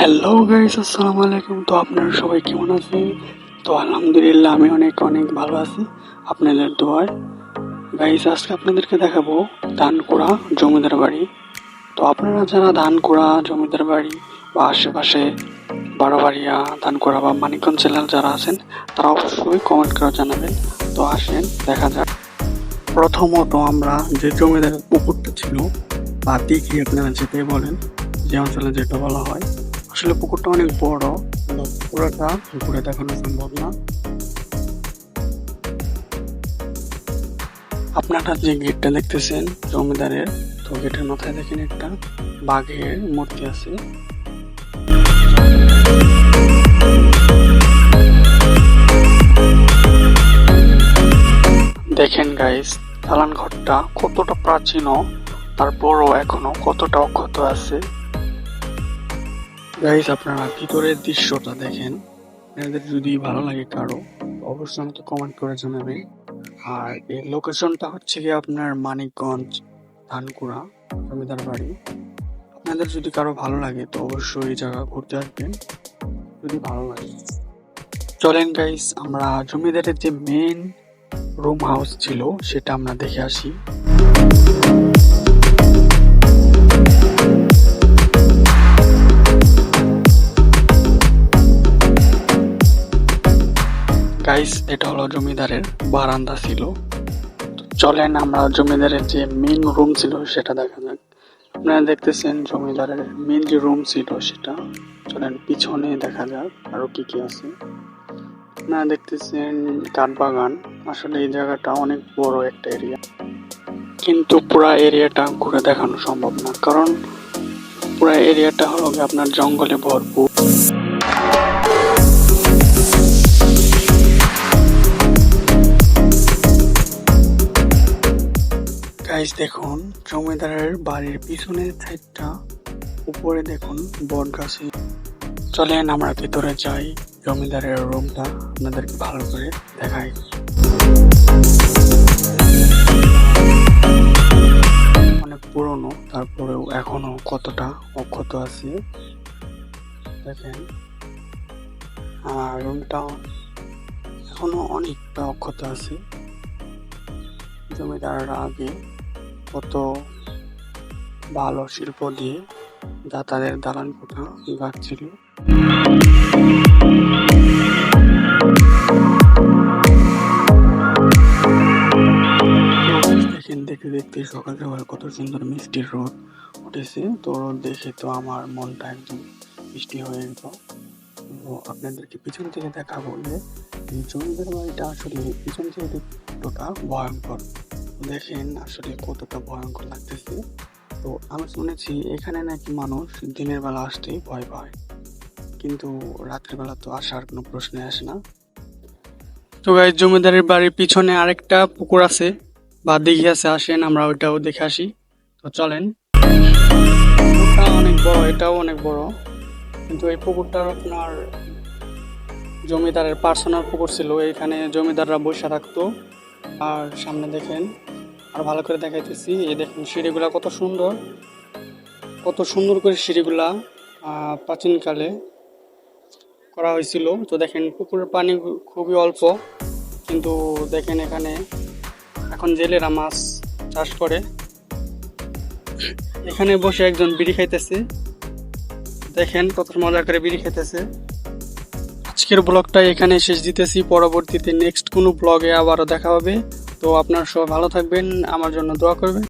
Hello guys আসসালামু আলাইকুম। তো আপনারা সবাই কেমন আছেন? তো আলহামদুলিল্লাহ, আমি অনেক অনেক ভালো আছি। আপনাদের দোয়ায়। গাইস আজকে আপনাদেরকে দেখাবো ধান কোড়া জমিদার বাড়ি। তো আপনারা যারা ধান কোড়া জমিদার বাড়ি বা আশেপাশে বারোবাড়িয়া ধান কোড়া বা মানিকগঞ্জ জেলার যারা আছেন, তারা অবশ্যই কমেন্ট করে জানাবেন। তো আসেন, দেখা যাক। প্রথমত আমরা যে জমিদারের পুকুরটা ছিল বা দিঘি আপনারা যেতে বলেন, যে অঞ্চলে যেটা বলা হয় আসলে পুকুরটা অনেক বড়। পুরোটা পুকুরে দেখানো সম্ভব না। আপনারা যে গেটটা দেখতেছেন, জমিদারের, তো গেটের মাথায় দেখেন একটা বাঘের মূর্তি আছে। দেখেন গাইস দালান ঘরটা কতটা প্রাচীন তারপরও এখনও কতটা অক্ষত আছে। গাইস আপনারা ভিতরের দৃশ্যটা দেখেন? আপনাদের যদি ভালো লাগে কারও, অবশ্যই আমাকে কমেন্ট করে জানাবেন। আর এই লোকেশনটা হচ্ছে কি আপনার মানিকগঞ্জ, ধানকুড়া, জমিদার বাড়ি। আপনাদের যদি কারও ভালো লাগে, তো অবশ্যই এই জায়গা ঘুরতে আসবেন। যদি ভালো লাগে। চলেন গাইস আমরা জমিদারের যে মেন রুম হাউস ছিল, সেটা আমরা দেখে আসি। গাইস এটা হলো জমিদারের বারান্দা ছিল। চলেন আমরা জমিদারের যে মেন রুম ছিল সেটা দেখা যাক। আপনারা দেখতেছেন জমিদারের মেন যে রুম ছিল সেটা। চলেন পিছনে দেখা যাক আরও কি কি আছে। আপনারা দেখতেছেন কাঠবাগান। আসলে এই জায়গাটা অনেক বড় একটা এরিয়া কিন্তু পুরা এরিয়াটা ঘুরে দেখানো সম্ভব না। কারণ পুরা এরিয়াটা হলো আপনার জঙ্গলে ভরপুর। গাইস দেখুন, জমিদারের বাড়ির পিছনের সাইডটা উপরে দেখুন, বট গাছে। চলেন, আমরা ভিতরে যাই, জমিদারের রুমটা আপনাদেরকে ভালো করে দেখাই। অনেক পুরনো, তারপরেও এখনও কতটা অক্ষত আছে। দেখেন আর রুমটা এখনও অনেকটা অক্ষত আছে। জমিদাররা আগে কত ভালো শিল্প দিয়ে যা তাদের দালান কোঠা গাচ্ছিল দেখতে দেখতে সকাল সকাল কত সুন্দর মিষ্টির রোদ উঠেছে। তো রোদ দেখে তো আমার মনটা একদম মিষ্টি হয়ে গেল। তো আপনাদেরকে পিছন থেকে দেখাবো যে জমিদার বাড়িটা আসলে পিছন থেকে দেখতে ভয়ঙ্কর। দেখেন আসলে কতটা ভয়ঙ্কর লাগতেছে। তো আমি শুনেছি এখানে নাকি মানুষ দিনের বেলা আসতেই ভয় পায়। কিন্তু রাত্রিবেলা তো আসার কোনো প্রশ্নে আসে না। তো গাই জমিদারের বাড়ির পিছনে আরেকটা পুকুর আছে। বা দিঘি আছে, আসেন আমরা ওইটাও দেখে আসি। তো চলেন। পুকুরটা অনেক বড়, এটাও অনেক বড়। কিন্তু এই পুকুরটার আপনার জমিদারের পার্সোনাল পুকুর ছিল। এখানে জমিদাররা বসে থাকতো। আর সামনে দেখেন আর ভালো করে দেখাইতেছি। এই দেখেন, সিঁড়িগুলা কত সুন্দর। কত সুন্দর করে সিঁড়িগুলা প্রাচীনকালে করা হয়েছিল। তো দেখেন, পুকুরের পানি খুবই অল্প, কিন্তু দেখেন এখানে এখন জেলেরা মাছ চাষ করে। এখানে বসে একজন বিড়ি খাইতেছে। দেখেন কত মজা করে বিড়ি খাইতেছে। আজকের ব্লগটা এখানে শেষ দিতেছি। পরবর্তীতে নেক্সট কোনো ব্লগে আবারও দেখা হবে। তো আপনার সবাই ভালো থাকবেন আমার জন্য দোয়া করবেন।